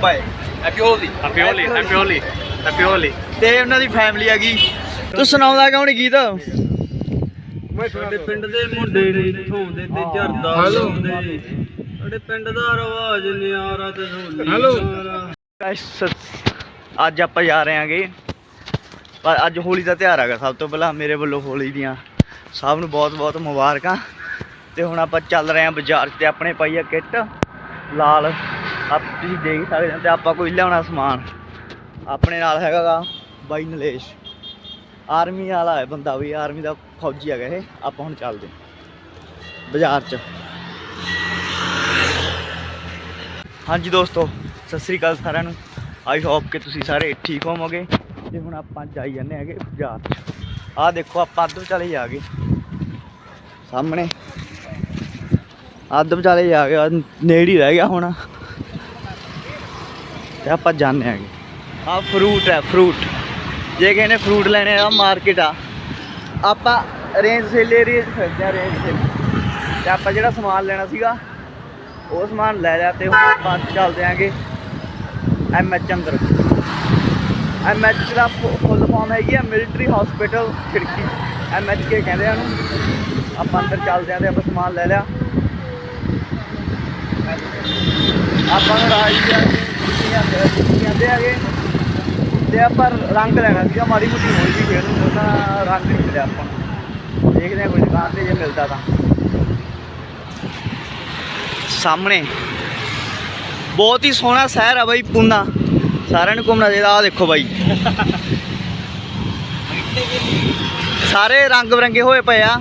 ਪਾਏ happy Holi happy Holi happy Holi happy Holi ਤੇ ਉਹਨਾਂ ਦੀ ਫੈਮਿਲੀ ਹੈਗੀ ਤੂੰ ਸੁਣਾਉਂਦਾ ਕੌਣ ਗੀਤ? ਸਾਡੇ ਪਿੰਡ ਦੇ ਮੁੰਡੇ ਨੇ ਇੱਥੋਂ ਦੇ ਤੇ ਜਰਦਾ ਲਾਉਂਦੇ ਸਾਡੇ ਪਿੰਡ ਦਾ ਰਵਾਜ ਨਿਆਰਾ ਤੇ ਹੋਲੀ ਹੈਲੋ Guys, ਅੱਜ ਆਪਾਂ ਜਾ ਰਹੇ ਹਾਂਗੇ। ਪਰ ਅੱਜ ਹੋਲੀ ਦਾ ਤਿਉਹਾਰ ਹੈਗਾ ਸਭ ਤੋਂ ਪਹਿਲਾਂ ਮੇਰੇ ਵੱਲੋਂ ਹੋਲੀ ਦੀਆਂ ਸਭ ਨੂੰ ਬਹੁਤ ਬਹੁਤ ਮੁਬਾਰਕਾਂ। ਤੇ ਹੁਣ ਆਪਾਂ ਚੱਲ ਰਹੇ ਹਾਂ ਬਾਜ਼ਾਰ 'ਚ ਤੇ ਆਪਣੇ ਪਾਈ ਆ ਕਿੱਟ ਲਾਲ ਆਪ ਤੁਸੀਂ ਦੇਖ ਸਕਦੇ ਹੋ ਤੇ ਆਪਾਂ ਕੋਈ ਲਿਆਉਣਾ ਸਮਾਨ। ਆਪਣੇ ਨਾਲ ਹੈਗਾ ਗਾ ਬਾਈ ਨਲੇਸ਼। ਆਰਮੀ ਵਾਲਾ ਹੈ ਬੰਦਾ ਵੀ, ਆਰਮੀ ਦਾ ਫੌਜੀ ਹੈਗਾ ਇਹ। ਆਪਾਂ ਹੁਣ ਚੱਲਦੇ ਬਾਜ਼ਾਰ 'ਚ। ਹਾਂਜੀ ਦੋਸਤੋ, ਸਤਿ ਸ੍ਰੀ ਅਕਾਲ ਸਾਰਿਆਂ ਨੂੰ। ਆਈ ਹੋਪ ਕਿ ਤੁਸੀਂ ਸਾਰੇ ਠੀਕ ਹੋਵੋਗੇ। ਤੇ ਹੁਣ ਆਪਾਂ ਜਾਈ ਜਾਂਦੇ ਹੈਗੇ ਬਾਜ਼ਾਰ 'ਚ। ਆਹ ਦੇਖੋ, ਆਪਾਂ ਅੱਧ ਵਿਚਾਲੇ ਆ ਗਏ। ਸਾਹਮਣੇ। ਅੱਧ ਵਿਚਾਲੇ ਜਾ ਗਏ, ਆਹ ਨੇੜੇ ਹੀ ਰਹਿ ਗਿਆ ਹੁਣ। ਤੇ ਆਪਾਂ ਜਾਂਦੇ ਹੈਗੇ। ਆਹ ਫਰੂਟ ਹੈ ਫਰੂਟ ਜੇ ਕਿਸੇ ਨੇ ਫਰੂਟ ਲੈਣੇ ਆ ਮਾਰਕੀਟ ਆ। ਆਪਾਂ ਰੇਂਜ ਸੇਲ ਏਰੀਆ 'ਚ ਫਿਰਦੇ ਆ ਰੇਂਜ ਸੇਲ ਤੇ ਆਪਾਂ ਜਿਹੜਾ ਸਮਾਨ ਲੈਣਾ ਸੀਗਾ, ਉਹ ਸਮਾਨ ਲੈ ਲਿਆ ਤੇ ਹੁਣ ਆਪਾਂ ਚੱਲਦੇ ਆਂਗੇ ਐਮ ਐਚ ਅੰਦਰ। ਐਮ ਐਚ ਦਾ ਫੁੱਲ ਫਾਰਮ ਹੈਗੀ ਆ military hospital Khadki. M H ਕੇ ਕਹਿੰਦੇ ਆ ਉਹਨੂੰ। ਆਪਾਂ ਅੰਦਰ ਚੱਲਦੇ ਆਂ ਤੇ ਆਪਾਂ ਸਮਾਨ ਲੈ ਲਿਆ। ਆਪਾਂ ਨੂੰ ਰਾਜ ਦੀ ਜਾਂਦੇ ਆਗੇ ਤੇ ਆਪਾਂ ਰੰਗ ਲੈਣਾ ਸੀਗਾ, ਮਾੜੀ ਮੋਟੀ ਹੋਈ ਵੀ ਖੇਡ ਨੂੰ ਤਾਂ ਰੰਗ ਨਹੀਂ ਮਿਲਿਆ ਆਪਾਂ ਦੇਖਦੇ ਆ ਕੋਈ ਦੁਕਾਨ ਤੇ ਜੇ ਮਿਲਦਾ ਤਾਂ। ਸਾਹਮਣੇ। ਬਹੁਤ ਹੀ ਸੋਹਣਾ ਸ਼ਹਿਰ ਆ ਬਾਈ, ਪੂਨਾ। ਸਾਰਿਆਂ ਨੂੰ ਘੁੰਮਣਾ ਚਾਹੀਦਾ ਆ ਦੇਖੋ ਬਾਈ। ਸਾਰੇ ਰੰਗ ਬਰੰਗੇ ਹੋਏ ਪਏ ਆ।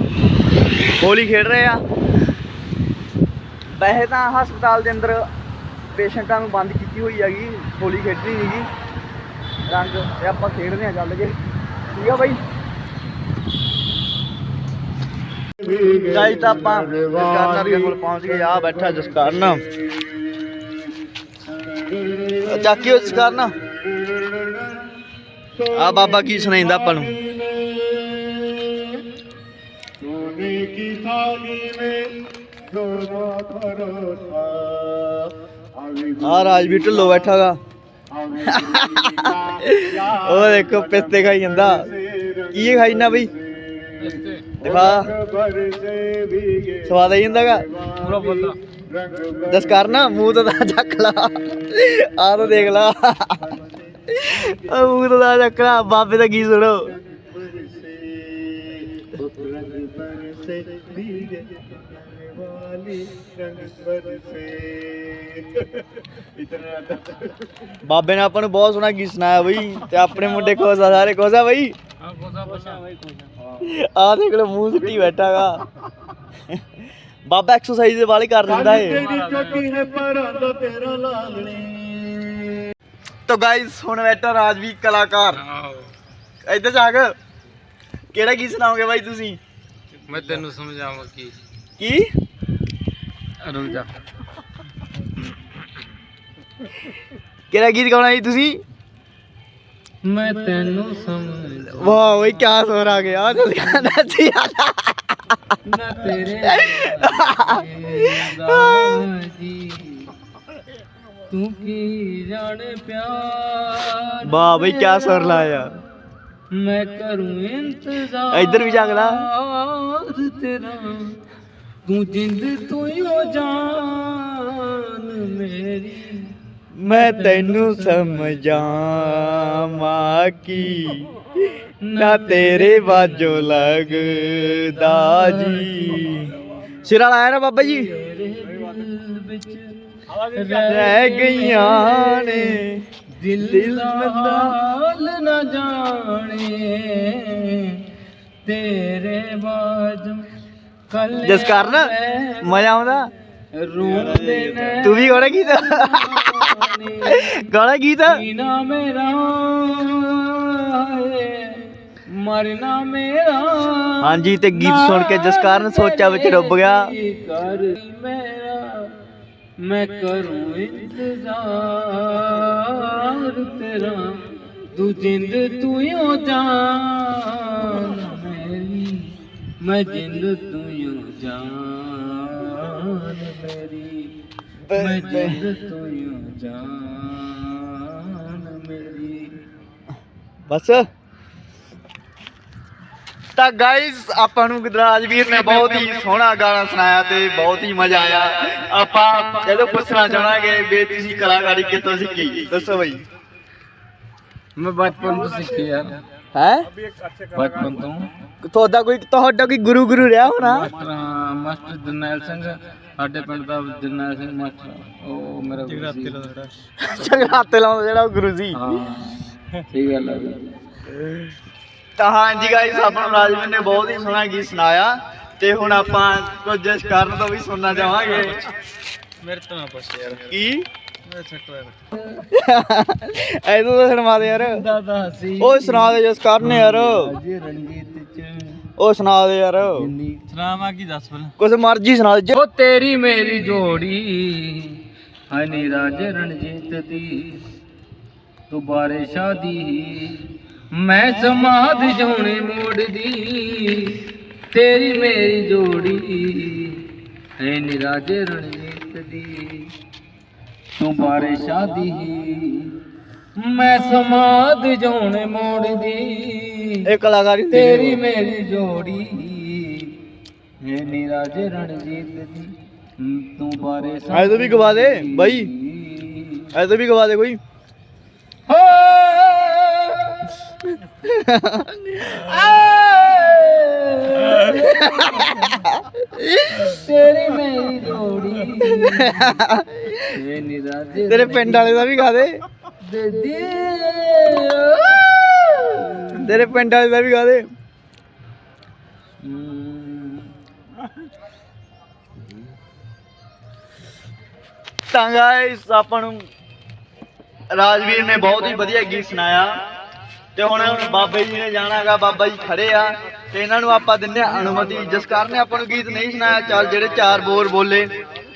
ਹੋਲੀ ਖੇਡ ਰਹੇ ਆ। ਵੈਸੇ ਤਾਂ ਹਸਪਤਾਲ ਦੇ ਅੰਦਰ ਪੇਸ਼ੈਂਟਾਂ ਨੂੰ ਬੰਦ ਕੀਤੀ ਹੋਈ ਹੈਗੀ, ਹੋਲੀ ਖੇਡਣੀ ਸੀਗੀ ਰੰਗ ਤੇ ਆਪਾਂ ਖੇਡਦੇ ਆ ਚੱਲ ਕੇ। ਠੀਕ ਆ ਬਾਈ? ਗਾਈ ਤਾਂ ਆਪਾਂ ਜਸਕਰਨ ਦੇ ਕੋਲ ਪਹੁੰਚ ਗਏ। ਆ ਬੈਠਾ ਜਸਕਰਨ। ਚੱਕੀ ਉਸ ਕਰਨ ਆ ਬਾਬਾ ਕੀ ਸੁਣਾਈਂਦਾ ਆਪਾਂ ਨੂੰ? ਸੋਨੇ ਕੀ ਥਾਲੀ ਮੇ ਦੋਨਾ ਖਰੋਸਾ ਆ ਰਾਜਵੀਰ ਢਿੱਲੋ ਬੈਠਾਗਾ। ਉਹ ਦੇਖੋ, ਪਿਸਤੇ ਖਾਈ ਜਾਂਦਾ। ਕੀ ਖਾਈ ਨਾ ਬਈ? ਦਿਖਾ। ਸਵਾਦ ਆਈ ਜਾਂਦਾਗਾ? ਪੂਰਾ ਬੋਲਦਾ ਦਸ ਕਰਨਾ ਮੂੰਹ ਤਾਂ ਚੱਕ ਲਾ। ਆ ਤਾਂ ਦੇਖ ਲਾ। ਆ ਮੂੰਹ ਤਾਂ ਚੱਕ ਲਾ। ਬਾਬੇ ਦਾ ਕੀ ਸੁਣੋ। ਰੰਗ ਬਰਸੇ ਬਾਬੇ ਨੇ ਆਪਾਂ ਨੂੰ ਬਹੁਤ ਸੋਹਣਾ ਗੀਤ ਸੁਣਾਇਆ ਬਈ ਤੇ ਆਪਣੇ ਮੁੰਡੇ ਕੋਸਾ ਸਾਰੇ ਕੋਸਾ ਬਈ। ਬਈ ਆ ਦੇਖ ਲੋ ਮੂੰਹ ਸੁੱਟੀ ਬੈਠਾਗਾ ਬਾਬਾ ਐਕਸਰਸਾਈਜ਼ ਵਾਲੀ ਕਰ ਦਿੰਦਾ ਏ। ਤੋ ਗਾਇਸ ਹੁਣ ਬੈਠਾ ਰਾਜਵੀਰ ਕਲਾਕਾਰ। ਇੱਧਰ ਜਾ ਕੇ। ਕਿਹੜਾ ਗੀਤ ਸੁਣਾਓਗੇ ਬਾਈ ਤੁਸੀਂ? ਮੈਂ ਤੈਨੂੰ ਸਮਝਾਵਾਂ ਕੀ? ਕੀ? ਰੁਕ ਜਾ। ਕਿਹੜਾ ਗੀਤ ਗਾਉਣਾ ਜੀ ਤੁਸੀਂ? ਮੈਂ ਤੈਨੂੰ ਸਮਝ ਵਾਹ ਓਏ ਕੀ ਸੋਰ ਆ ਗਿਆ। ਜਦ ਗਾਣਾ ਸੀ ਨਾ ਤੇਰੇ ਜੀ ਤੂੰ ਕੀ ਜਾਣੇ ਪਿਆਰ ਵਾਹ ਬਈ ਕੀ ਸੁਰ ਲਾਇਆ। ਮੈਂ ਕਰੂੰ ਇੰਤਜ਼ਾਰ। ਇੱਧਰ ਵੀ ਜੰਗ ਲਾ। ਤੇਰਾ। ਤੂੰ ਜਿੰਦ ਤੂੰ ਹੀ ਹੋ ਜਾਨ ਮੇਰੀ ਮੈਂ ਤੈਨੂੰ ਸਮਝਾਵਾਂ ਕੀ ਨਾ ਤੇਰੇ ਬਾਜੋ ਲੱਗਦਾ ਜੀ। ਸਿਰਾ ਲਾਇਆ ਨਾ ਬਾਬਾ ਜੀ? ਰਹਿ ਗਈਆਂ ਨੇ। ਦਿਲ ਦਿਲ ਨਾ ਜਾਣੇ। ਤੇਰੇ ਬਾਜੂ ਕੱਲ ਜਿਸ ਕਾਰਨ ਮਜ਼ਾ ਆਉਂਦਾ? ਰੋਂਦੇ ਨੇ। ਤੂੰ ਵੀ ਗਾਣਾ ਗੀਤ? ਗਾਣਾ ਗੀਤ? ਜੀਣਾ ਮੇਰਾ ਹੈ, ਮਰਨਾ ਮੇਰਾ। ਹਾਂਜੀ ਤੇ ਗੀਤ ਸੁਣ ਕੇ ਜਿਸ ਕਾਰਨ ਸੋਚਾਂ ਵਿੱਚ ਡੁੱਬ ਗਿਆ। ਕਰ ਮੇਰਾ ਮੈਂ ਕਰੂੰ ਇੰਤਜ਼ਾਰ ਤੇਰਾ। ਤੂੰ ਜਿੰਦ ਤੂੰ ਹੀ ਹੋ ਜਾਨ ਮੇਰੀ ਮੈਂ ਜਿੰਦ ਤੂੰ ਹੀ ਹੋ ਜਾਨ ਮੇਰੀ ਜਾਨ ਮੇਰੀ। ਬਸ। ਤਾਂ ਗਾਇਸ ਆਪਾਂ ਨੂੰ ਰਾਜਵੀਰ ਨੇ ਬਹੁਤ ਹੀ ਸੋਹਣਾ ਗਾਣਾ ਸੁਣਾਇਆ ਤੇ ਬਹੁਤ ਹੀ ਮਜ਼ਾ ਆਇਆ। ਆਪਾਂ ਜਦੋਂ ਪੁੱਛਣਾ ਚਾਹਾਂਗੇ ਵੀ ਤੁਸੀਂ ਕਲਾਕਾਰੀ ਕਿੱਥੋਂ ਸਿੱਖੀ? ਦੱਸੋ ਬਈ। ਮੈਂ ਬਚਪਨ ਤੋਂ ਸਿੱਖੀ ਯਾਰ। ਹੈ? ਬਚਪਨ ਤੋਂ। ਤੁਹਾਡਾ ਕੋਈ ਤੁਹਾਡਾ ਕੋਈ ਗੁਰੂ ਗੁਰੂ ਰਿਹਾ ਹੋਣਾ? ਮਾਸਟਰ ਜਰਨੈਲ ਸਿੰਘ। ਸਾਡੇ ਪਿੰਡ ਦਾ ਜਰਨੈਲ ਸਿੰਘ ਮਾਸਟਰ ਉਹ ਮੇਰਾ ਗੁਰੂ ਸੀ। ਚੰਗਾਤੇ ਲਾਉਂਦਾ ਜਿਹੜਾ ਉਹ ਗੁਰੂ ਹਾਂ ਸਹੀ ਗੱਲ ਹੈ ਤਾਂ ਹਾਂਜੀ ਗਾਇਸ ਆਪਾਂ ਨੂੰ ਰਾਜਵੀਰ ਨੇ ਬਹੁਤ ਹੀ ਸੋਹਣਾ ਗੀਤ ਸੁਣਾਇਆ ਤੇ ਹੁਣ ਆਪਾਂ ਕੁਝ ਜਿਸ ਕਾਰਨ ਤੋਂ ਵੀ ਸੁਣਨਾ ਚਾਹਾਂਗੇ। ਮੇਰੇ ਤੋਂ ਨਾ ਪੁੱਛ ਯਾਰ। ਕੀ? ਮੇਰੇ ਛੱਟ ਯਾਰ। ਐਦੋਂ ਤਾਂ ਸੁਣਵਾ ਦੇ ਯਾਰ। ਦਾਦਾ ਸੀ ਉਹ ਸੁਣਾ ਦੇ ਜਿਸ ਕਾਰਨ ਯਾਰ। ਅਜੇ ਰਣਜੀਤ ਚ ਉਹ ਸੁਣਾ ਦੇ ਯਾਰ। ਸੁਣਾਵਾ ਕੀ ਦੱਸ ਪਹਿਲਾਂ? ਕੁਝ ਮਰਜ਼ੀ ਸੁਣਾ ਦੇ। ਉਹ ਤੇਰੀ ਮੇਰੀ ਜੋੜੀ ਹੈ ਨੀ ਰਾਜੇ ਰਣਜੀਤ ਦੀ। ਤੂੰ ਬਾਰੇ ਸ਼ਾਦੀ ਮੈਂ ਸਮਾਧ ਜੋਣੇ ਮੋੜਦੀ। ਤੇਰੀ ਮੇਰੀ ਜੋੜੀ ਹੈ ਨੀ ਰਾਜੇ ਰਣਜੀਤ ਦੀ। ਤੂੰ ਬਾਰੇ ਸ਼ਾਦੀ ਮੈਂ ਸਮਾਧ ਜੋਣੇ ਮੋੜਦੀ। ਇਹ ਕਲਾਕਾਰੀ ਤੇਰੀ ਮੇਰੀ ਜੋੜੀ ਹੈ ਨੀਰਾਜ ਰਣਜੀਤ ਦੀ ਹਮ, ਤੂੰ ਬਾਰੇ ਐਦੋਂ ਵੀ ਗਵਾ ਦੇ ਬਾਈ ਐਦੋਂ ਵੀ ਗਵਾ ਦੇ ਕੋਈ ਹੋ ਤੇਰੀ ਮੇਰੀ ਜੋੜੀ ਹੈ ਨੀਰਾਜ ਤੇਰੇ ਪਿੰਡ ਵਾਲੇ ਦਾ ਤੇਰੇ ਪਿੰਡ ਵਾਲੇ ਦਾ ਵੀ ਗਾ ਦੇ। ਤਾਂ ਗਾਇਸ ਆਪਾਂ ਨੂੰ ਰਾਜਵੀਰ ਨੇ ਬਹੁਤ ਹੀ ਵਧੀਆ ਗੀਤ ਸੁਣਾਇਆ। ਤੇ ਹੁਣ ਬਾਬਾ ਜੀ ਨੇ ਜਾਣਾਗਾ ਬਾਬਾ ਜੀ ਖੜੇ ਆ। ਤੇ ਇਹਨਾਂ ਨੂੰ ਆਪਾਂ ਦਿੰਦੇ ਆ ਅਨੁਮਤੀ। ਜਿਸ ਕਾਰਨ ਆਪਾਂ ਨੂੰ ਗੀਤ ਨਹੀਂ ਸੁਣਾਇਆ, ਚੱਲ ਜਿਹੜੇ ਚਾਰ ਬੋਰ ਬੋਲੇ,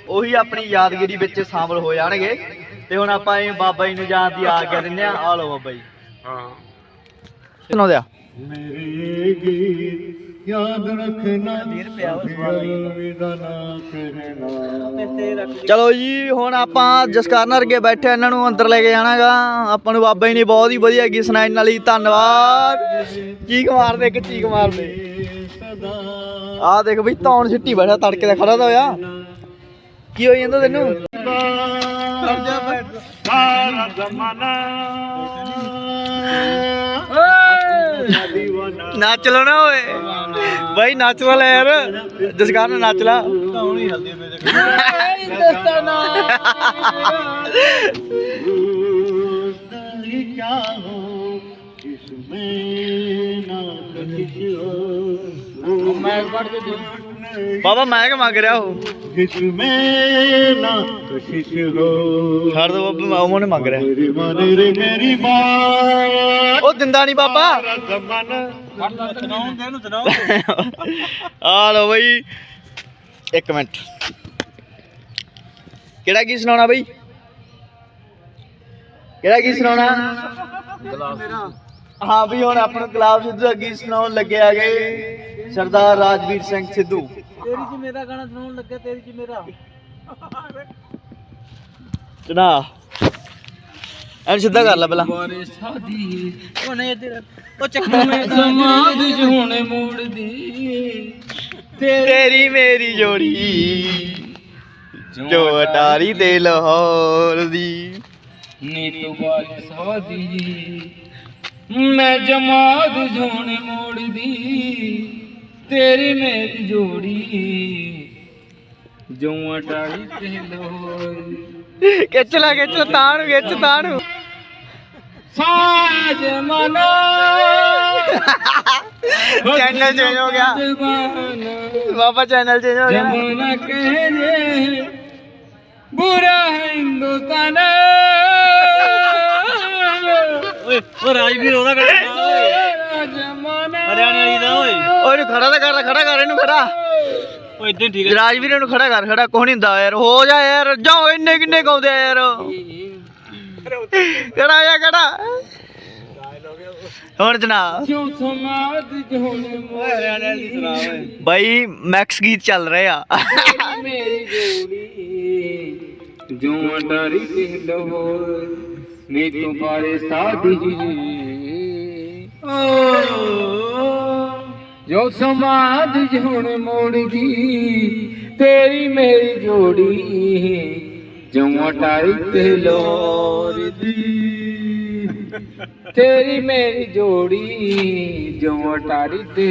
ਉਹੀ ਆਪਣੀ ਯਾਦਗਿਰੀ ਵਿੱਚ ਸ਼ਾਮਲ ਹੋ ਜਾਣਗੇ। ਤੇ ਹੁਣ ਆਪਾਂ ਇਹ ਬਾਬਾ ਜੀ ਨੂੰ ਜਾਣ ਦੀ ਆਗਿਆ ਦਿੰਦੇ ਆ। ਆ ਲਓ ਬਾਬਾ ਜੀ। ਹਾਂ। ਸੁਣਾਓ ਦਿਆ ਮੇਰੇ ਗੀਤ ਯਾਦ ਰੱਖਣਾ ਅਲਵਿਦਾ ਨਾ ਕਹਿਣਾ ਚਲੋ ਜੀ ਹੁਣ ਆਪਾਂ ਜਸਕਰਨ ਵਰਗੇ ਬੈਠੇ ਇਹਨਾਂ ਨੂੰ ਅੰਦਰ ਲੈ ਕੇ ਜਾਣਾਗਾ। ਆਪਾਂ ਨੂੰ ਬਾਬਾ ਜੀ ਨੇ ਬਹੁਤ ਹੀ ਵਧੀਆ ਗੀਤ ਇਹਨਾਂ ਲਈ ਧੰਨਵਾਦ। ਚੀਕ ਮਾਰਦੇ ਇੱਕ ਚੀਕ ਮਾਰਦੇ। ਆਹ ਦੇਖ ਬਈ ਤੌਣ ਸਿੱਟੀ ਬੈਠਾ ਤੜਕੇ ਦਾ ਖੜਾ ਤਾਂ ਹੋਇਆ। ਕੀ ਹੋਈ ਜਾਂਦਾ ਤੈਨੂੰ? ਸਾਰਾ ਜ਼ਮਾਨਾ ਦੀਵਾਨਾ ਨੱਚ ਲੋ ਨਾ ਓਏ ਬਾਈ ਨੱਚ ਲਾ ਲੈ ਯਾਰ ਜਸਕਰਨ ਨੱਚ ਲਾ नहीं क्या हो इसमें ना कशिश हो ਮੈਂ ਪੜ ਕੇ ਦੇ ਬਾਬਾ ਮੈਂ ਕਿ ਮੰਗ ਰਿਹਾ ਉਹ? ਜਿਸ ਮੈਂ ਨਾ ਕਸ਼ਿਸ਼ ਹੋ। ਛੱਡ ਦੋ ਬਾਬਾ ਮੈਂ ਉਹਨੇ ਮੰਗ ਰਿਹਾ। ਮੇਰੇ ਮੇਰੀ ਮਾਂ। ਉਹ ਦਿੰਦਾ ਨਹੀਂ ਬਾਬਾ। ਆ ਲੋ ਬਈ ਇੱਕ ਮਿੰਟ। ਕਿਹੜਾ ਕੀ ਸੁਣਾਉਣਾ ਬਈ? ਕਿਹੜਾ ਕੀ ਸੁਣਾਉਣਾ? ਹਾਂ ਵੀ ਹੁਣ ਆਪਣਾ ਗਲਾਬ ਸਿੱਧੂ ਅੱਗੇ ਸੁਣਾਉਣ ਲੱਗੇ ਆ ਗਏ ਸਰਦਾਰ ਰਾਜਵੀਰ ਸਿੰਘ ਸਿੱਧੂ। ਤੇਰੀ ਚ ਮੇਰਾ ਗਾਣਾ ਸੁਣਾਉਣ ਲੱਗਾ ਤੇਰੀ ਚ ਮੇਰਾ। ਸੁਣਾ ਐਨ ਸਿੱਧਾ ਕਰ ਲੈ ਪਹਿਲਾਂ। ਬਾਰੇ ਸਾਦੀ। ਉਹ ਨਹੀਂ ਇੱਧਰ। ਉਹ ਚੱਕਰ ਮੈਂ ਸਮਾਧ ਚ ਹੁਣ ਮੋੜਦੀ। ਤੇਰੀ ਮੇਰੀ ਜੋੜੀ। ਜੋ ਅਟਾਰੀ ਤੇ ਲਾਹੌਰ ਦੀ। ਨੀ ਤੂੰ ਬਾਰੇ ਸਾਦੀ। ਮੈਂ ਜਮਾਦ ਜੋਣ ਮੋੜਦੀ। ਤੇਰੀ ਮੇਰੀ ਜੋੜੀ। ਜੋਂ ਅਟਾਈ ਤੇ ਲੋਈ ਖਿੱਚ ਲੈ ਖਿੱਚ ਲੈ ਤਾਂ ਨੂੰ ਖਿੱਚ ਤਾਂ ਨੂੰ। ਸਾਜ ਮਨਾ। ਚੈਨਲ ਚੇਂਜ ਹੋ ਗਿਆ। ਬਾਬਾ ਚੈਨਲ ਚੇਂਜ ਹੋ ਗਿਆ ਜਮਨਾ ਕਹੇ ਬੁਰਾ ਹਿੰਦੁਸਤਾਨ। ਓਏ ਉਹ ਰਾਜਵੀਰ ਉਹਦਾ ਕਰਦਾ ਓਏ ਹਰਿਆਣੇ ਵਾਲੀ ਦਾ ਓਏ। ਓਏ ਇਹਨੂੰ ਖੜਾ ਕਰ ਖੜਾ ਕਰ ਇਹਨੂੰ ਖੜਾ। ਉਹ ਇਦਾਂ ਠੀਕ ਹੈ ਰਾਜਵੀਰ ਇਹਨੂੰ ਖੜਾ ਕਰ ਖੜਾ। ਕੁਝ ਨਹੀਂ ਹੁੰਦਾ ਯਾਰ ਹੋ ਜਾ ਯਾਰ ਜਾਓ ਇੰਨੇ ਕਿੰਨੇ ਗਾਉਂਦੇ ਆ ਯਾਰ। ਕਿਹੜਾ ਆ ਕਿਹੜਾ? ਹੁਣ ਜਨਾਬ ਬਾਈ ਮੈਕਸ ਗੀਤ ਚੱਲ ਰਹੇ ਆ। ਜੋ ਡਰੀ ਤੇ ਲੋ ਤੋਂ ਬਾਰੇ ਸਾਧੀ ਓ ਜੋ ਸਮਾਧ ਹੁਣ ਮੋੜਦੀ ਤੇਰੀ ਮੇਰੀ ਜੋੜੀ ਜੋ ਅਟਾਰੀ ਤੇ ਲੋਰ ਦੀ। ਤੇਰੀ ਮੇਰੀ ਜੋੜੀ ਜੋ ਅਟਾਰੀ ਤੇ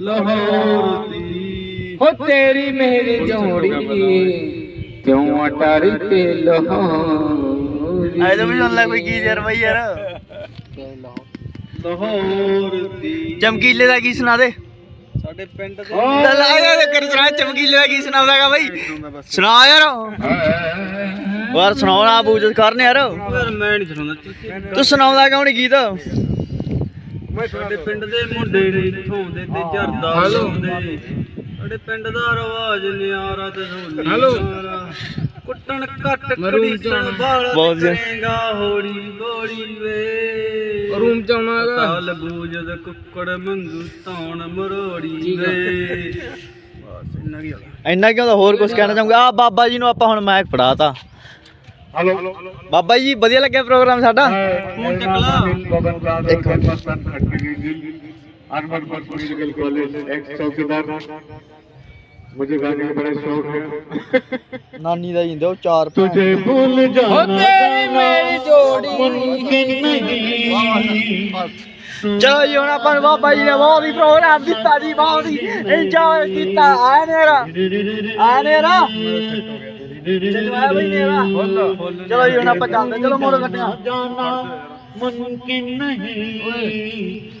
ਲਾਹੌਰ ਦੀ। ਹੋ ਤੇਰੀ ਮੇਰੀ ਜੋੜੀ ਕਿਉਂ ਅਟਾਰੀ ਤੇ ਲਾਹੌਰ ਐ ਤਾਂ ਵੀ ਸੁਣ ਲੈ ਕੋਈ ਗੀਤ ਯਾਰ ਬਈ ਯਾਰ। ਲਾਹੌਰ ਦੀ। ਚਮਕੀਲੇ ਦਾ ਕੀ ਸੁਣਾ ਦੇ? ਸਾਡੇ ਪਿੰਡ ਦੇ ਚੱਲ ਆ ਯਾਰ ਕਰ ਸੁਣਾ ਚਮਕੀਲੇ ਦਾ ਕੀ ਸੁਣਾਵੇਗਾ ਬਈ? ਸੁਣਾ ਯਾਰ। ਵਾਰ ਸੁਣਾਉਣਾ ਬੂਝ ਕਰਨੇ ਯਾਰ। ਯਾਰ ਮੈਂ ਨਹੀਂ ਸੁਣਾਉਂਦਾ ਤੂੰ ਸੁਣਾਉਂਦਾ ਕਿਉਂ ਨਹੀਂ ਗੀਤ? ਸਾਡੇ ਪਿੰਡ ਦੇ ਮੁੰਡੇ ਨੇ ਥੋਂਦੇ ਤੇ ਜਰਦਾ ਲਾਉਂਦੇ। ਸਾਡੇ ਪਿੰਡ ਦਾ ਰਵਾਜ ਨਿਆਰਾ ਤੇ ਢੋਲੀ ਹੈਲੋ ਕੁੱਟਣ ਘੱਟ ਕੜੀਸਣ ਬਾਲ ਬਹੁਤ ਵਧੀਆ। ਕਰੇਗਾ ਹੋੜੀ ਬੋੜੀ ਵੇ ਰੂਮ ਚ ਆਉਣਾ ਹੈਗਾ ਤਾਲ ਬੂਜਦ ਕੁੱਕੜ ਮੰਗੂ ਤੌਣ ਮਰੋੜੀ ਵੇ ਬਸ ਇੰਨਾ ਕੀ ਹੋਗਾ ਇੰਨਾ ਕਿਉਂ ਦਾ ਹੋਰ ਕੁਝ ਕਹਿਣਾ ਚਾਹੂੰਗਾ ਆ ਬਾਬਾ ਜੀ ਨੂੰ ਆਪਾਂ ਹੁਣ ਮੈਕ ਫੜਾਤਾ ਹਲੋ ਬਾਬਾ ਜੀ ਵਧੀਆ ਲੱਗਿਆ ਪ੍ਰੋਗਰਾਮ ਸਾਡਾ ਫੋਨ ਚੱਕ ਲਾ बबन ब्रादर बचपन अनवर पॉलिटिकल कॉलेज एक्स चौकीदार मुझे गाने का बड़ा शौक है ਨਾਨੀ ਦਾ ਜਿੰਦੇ ਉਹ ਚਾਰ तुझे भूल जाना ਤੇਰੀ ਮੇਰੀ ਜੋੜੀ मुमकिन नहीं ਚਲੋ ਜੀ ਹੁਣ ਆਪਾਂ ਨੂੰ ਬਾਬਾ ਜੀ ਨੇ ਬਹੁਤ ਹੀ ਪ੍ਰੋਗਰਾਮ ਦਿੱਤਾ ਜੀ ਬਹੁਤ ਹੀ ਇੰਜੋਏ ਕੀਤਾ ਆ ਨੇਰਾ ਆ ਨੇਰਾ ਚਲੋ ਆ ਬਈ ਨੇਰਾ ਚਲੋ ਜੀ ਹੁਣ ਆਪਾਂ ਚੱਲਦੇ ਚਲੋ ਮੋੜ ਕੱਟਿਆ जाना मुमकिन नहीं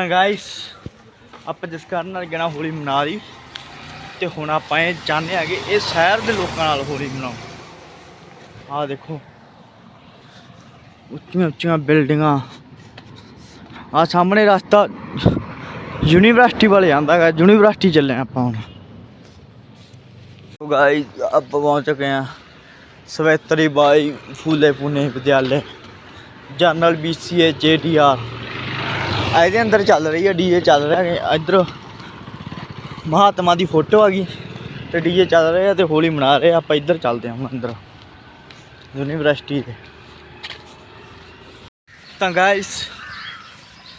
ਤਾਂ ਗਾਇਸ ਆਪਾਂ ਜਿਸ ਕਾਰਨ ਨਾਲ ਗਣਾ ਹੋਲੀ ਮਨਾ ਲਈ, ਤੇ ਹੁਣ ਆਪਾਂ ਇਹ ਚਾਹੁੰਦੇ ਆਗੇ ਇਹ ਸ਼ਹਿਰ ਦੇ ਲੋਕਾਂ ਨਾਲ ਹੋਲੀ ਮਨਾਓ। ਆਹ ਦੇਖੋ, ਉੱਚੀਆਂ ਉੱਚੀਆਂ ਬਿਲਡਿੰਗਾਂ। ਆ ਸਾਹਮਣੇ ਰਸਤਾ ਯੂਨੀਵਰਸਿਟੀ ਵੱਲ ਜਾਂਦਾ ਹੈਗਾ ਯੂਨੀਵਰਸਿਟੀ ਚੱਲੇ ਹਾਂ ਆਪਾਂ ਹੁਣ। ਗਾਇਸ ਆਪਾਂ ਪਹੁੰਚ ਚੁੱਕੇ ਹਾਂ ਸਵੈਤਰੀ ਬਾਈ ਫੂਲੇ ਪੁਨੇ ਵਿਦਿਆਲੇ, ਜਨਰਲ ਬੀਸੀਏ ਜੇਡੀਆਰ ਇਹਦੇ ਅੰਦਰ ਚੱਲ ਰਹੀ ਹੈ ਡੀਜੇ ਚੱਲ ਰਿਹਾ ਹੈ ਇੱਧਰ ਮਹਾਤਮਾ ਦੀ ਫੋਟੋ ਆ ਗਈ ਤੇ ਡੀਜੇ ਚੱਲ ਰਿਹਾ ਤੇ ਹੋਲੀ ਮਨਾ ਰਹੇ ਆ। ਆਪਾਂ ਇੱਧਰ ਚੱਲਦੇ ਹਾਂ ਹੁਣ ਅੰਦਰ। ਯੂਨੀਵਰਸਿਟੀ ਦੇ ਤਾਂ ਗਾਇਸ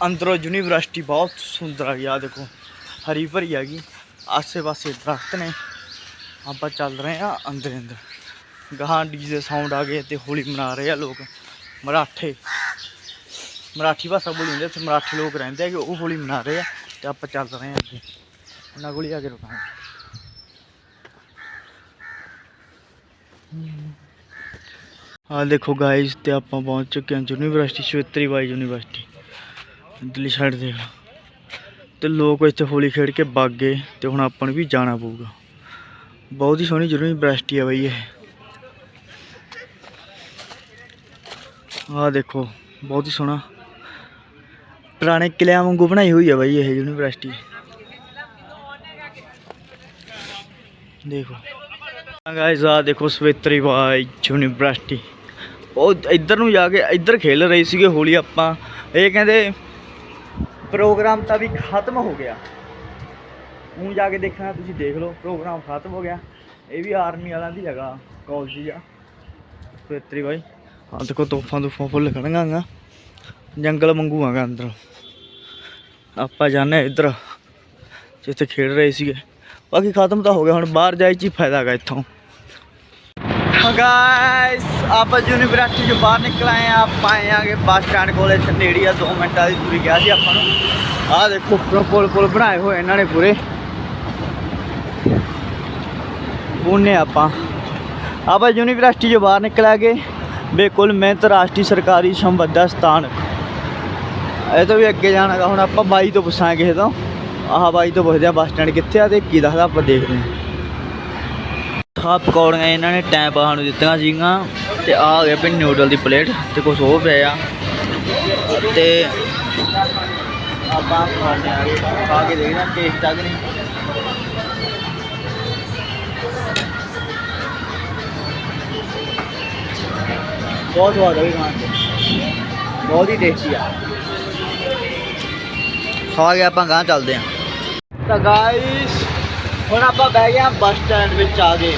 ਅੰਦਰੋਂ ਯੂਨੀਵਰਸਿਟੀ ਬਹੁਤ ਸੁੰਦਰ ਆ ਗਿਆ ਦੇਖੋ, ਹਰੀ ਭਰੀ ਹੈਗੀ ਆਸੇ ਪਾਸੇ ਦਰਖਤ ਨੇ। ਆਪਾਂ ਚੱਲ ਰਹੇ ਆ ਅੰਦਰ ਅੰਦਰ ਗਾਹਾਂ ਡੀਜੇ ਸਾਊਂਡ ਆ ਗਏ ਤੇ ਹੋਲੀ ਮਨਾ ਰਹੇ ਆ ਲੋਕ, ਮਰਾਠੇ। ਮਰਾਠੀ ਭਾਸ਼ਾ ਬੋਲੀ ਹੁੰਦੀ ਇੱਥੇ ਮਰਾਠੀ ਲੋਕ ਰਹਿੰਦੇ ਆ ਕਿ ਉਹ ਹੋਲੀ ਮਨਾ ਰਹੇ ਆ ਤੇ ਆਪਾਂ ਚੱਲ ਰਹੇ ਆ ਅੱਗੇ ਉਹਨਾਂ ਕੋਲ ਹੀ ਆ ਕੇ ਰੁਕਾਂਗੇ ਆ ਦੇਖੋ ਗਾਇਸ ਤੇ ਆਪਾਂ ਪਹੁੰਚ ਚੁੱਕੇ ਹਾਂ ਯੂਨੀਵਰਸਿਟੀ ਸ਼ਵੇਤਰੀ ਬਾਈ ਯੂਨੀਵਰਸਿਟੀ ਦਿੱਲੀ ਸਾਈਡ ਦੇ ਤੇ ਲੋਕ ਇੱਥੇ ਹੋਲੀ ਖੇਡ ਕੇ ਭੱਗ ਗਏ ਤੇ ਹੁਣ ਆਪਾਂ ਨੂੰ ਵੀ ਜਾਣਾ ਪਊਗਾ ਬਹੁਤ ਹੀ ਸੋਹਣੀ ਯੂਨੀਵਰਸਿਟੀ ਆ ਬਈ ਇਹ ਆਹ ਦੇਖੋ ਬਹੁਤ ਹੀ ਸੋਹਣਾ ਪੁਰਾਣੇ ਕਿਲਿਆਂ ਵਾਂਗੂ ਬਣਾਈ ਹੋਈ ਆ ਬਾਈ ਇਹ ਯੂਨੀਵਰਸਿਟੀ। ਦੇਖੋ। ਗਾਇਸ ਆ ਦੇਖੋ ਸਵੇਤਰੀ ਬਾਈ ਯੂਨੀਵਰਸਿਟੀ। ਉਹ ਇੱਧਰ ਨੂੰ ਜਾ ਕੇ ਇੱਧਰ ਖੇਲ ਰਹੇ ਸੀਗੇ ਹੋਲੀ ਆਪਾਂ। ਇਹ ਕਹਿੰਦੇ ਪ੍ਰੋਗਰਾਮ ਤਾਂ ਵੀ ਖਤਮ ਹੋ ਗਿਆ। ਹੁਣ ਜਾ ਕੇ ਦੇਖਣਾ, ਤੁਸੀਂ ਦੇਖ ਲਓ, ਪ੍ਰੋਗਰਾਮ ਖਤਮ ਹੋ ਗਿਆ। ਇਹ ਵੀ ਆਰਮੀ ਵਾਲਿਆਂ ਦੀ ਜਗ੍ਹਾ ਕਾਲਜ ਆ। ਸਵੇਤਰੀ ਬਾਈ ਹਾਂ ਦੇਖੋ ਤੋਫਾਂ ਤੁਫਾਂ ਫੁੱਲ ਖੜੀਆਂ ਗਾ ਜੰਗਲ ਵਾਂਗੂ ਆਗਾ ਅੰਦਰ। ਆਪਾਂ ਜਾਣੇ ਇੱਧਰ, ਜਿੱਥੇ ਖੇਡ ਰਹੇ ਸੀਗੇ। ਬਾਕੀ ਖਤਮ ਤਾਂ ਹੋ ਗਿਆ, ਹੁਣ ਬਾਹਰ ਜਾਈ ਚ ਹੀ ਫਾਇਦਾ ਹੈਗਾ ਇੱਥੋਂ। ਗਾਇਸ ਆਪਾਂ ਯੂਨੀਵਰਸਿਟੀ ਚੋਂ ਬਾਹਰ ਨਿਕਲ ਆਏ ਆ ਆਪਾਂ ਆਏ ਬੱਸ ਸਟੈਂਡ ਕੋਲੇ, ਇੱਥੇ ਨੇੜੇ ਆ 2 ਮਿੰਟਾਂ ਦੀ ਦੂਰੀ ਗਿਆ ਸੀ ਆਪਾਂ ਨੂੰ। ਆਹ ਦੇਖੋ ਉੱਪਰੋਂ ਪੁਲ ਪੁਲ ਬਣਾਏ ਹੋਏ ਇਹਨਾਂ ਨੇ ਪੂਰੇ। ਉਹਨੇ ਆਪਾਂ। ਆਪਾਂ ਯੂਨੀਵਰਸਿਟੀ ਚੋਂ ਬਾਹਰ ਨਿਕਲ ਆਗੇ। ਬੇਕੁਲ ਮਿਹਨਤ, ਰਾਸ਼ਟਰੀ ਸਰਕਾਰੀ ਸੰਬੰਧਾ ਸਥਾਨ ਇਹ ਤੋਂ ਵੀ ਅੱਗੇ ਜਾਣਾਗਾ, ਹੁਣ ਆਪਾਂ ਬਾਈ ਤੋਂ ਪੁੱਛਾਂਗੇ ਕਿਸੇ ਤੋਂ। ਆਹ ਬਾਈ ਤੋਂ ਪੁੱਛਦੇ ਆ, ਬੱਸ ਸਟੈਂਡ ਕਿੱਥੇ ਆ ਤੇ ਕੀ ਦੱਸਦਾ ਆਪਾਂ ਦੇਖਦੇ ਹਾਂ ਖਾ ਪਕੌੜੀਆਂ ਇਹਨਾਂ ਨੇ ਟਾਈਮ ਪਾਸ ਨੂੰ ਦਿੱਤੀਆਂ ਸੀਗੀਆਂ ਤੇ ਆਹ ਆ ਗਿਆ ਵੀ ਨਿਊਡਲ ਦੀ ਪਲੇਟ ਤੇ ਕੁਝ ਹੋਰ ਪਿਆ ਤੇ ਆਪਾਂ ਖਾਣੇ ਆ, ਖਾ ਕੇ ਦੇਖਦੇ ਹਾਂ ਟੇਸਟ ਆ ਕਿ ਨਹੀਂ। ਬਹੁਤ ਸਵਾਦ ਹੈ ਖਾਣ ਤੇ ਬਹੁਤ ਹੀ ਟੇਸਟੀ ਆ। ਖਾ ਕੇ ਆਪਾਂ ਗਾਂ ਚੱਲਦੇ ਆਂ ਤਾਂ ਗਾਇਸ ਹੁਣ ਆਪਾਂ ਬਹਿ ਗਏ ਆਂ ਬੱਸ ਸਟੈਂਡ ਵਿੱਚ ਆ ਗਏ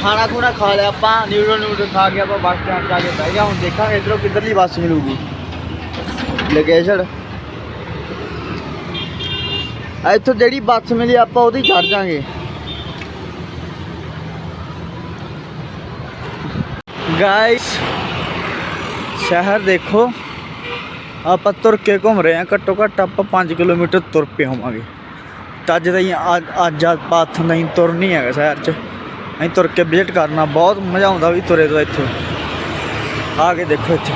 ਖਾਣਾ ਖੂਣਾ ਖਾ ਲਿਆ ਆਪਾਂ ਨਿਊਡਲ ਨਿਊਡਲ ਖਾ ਕੇ ਆਪਾਂ ਬੱਸ ਸਟੈਂਡ 'ਚ ਆ ਕੇ ਬਹਿ ਗਿਆ ਹੁਣ ਦੇਖਾਂਗੇ ਇਧਰੋਂ ਕਿੱਧਰਲੀ ਬੱਸ ਮਿਲੂਗੀ ਲੋਕੇਸ਼ਨ ਇੱਥੋਂ ਜਿਹੜੀ ਬੱਸ ਮਿਲੀ ਆਪਾਂ ਉਹਦੀ ਚੜ ਜਾਾਂਗੇ ਗਾਇਸ ਸ਼ਹਿਰ ਦੇਖੋ ਆਪਾਂ ਤੁਰ ਕੇ ਘੁੰਮ ਰਹੇ ਹਾਂ ਘੱਟੋ ਘੱਟ ਆਪਾਂ 5 ਕਿਲੋਮੀਟਰ ਤੁਰ ਪਏ ਹੋਵਾਂਗੇ ਤਾਂ ਅੱਜ ਤਾਈਂ ਅੱਜ ਅੱਜ ਪਾਥ ਨਹੀਂ ਤੁਰ ਨਹੀਂ ਹੈਗਾ ਸ਼ਹਿਰ 'ਚ ਅਸੀਂ ਤੁਰ ਕੇ ਵਿਜ਼ਿਟ ਕਰਨਾ ਬਹੁਤ ਮਜ਼ਾ ਆਉਂਦਾ ਵੀ ਤੁਰੇ ਤੋਂ ਇੱਥੇ ਆ ਕੇ ਦੇਖੋ ਇੱਥੇ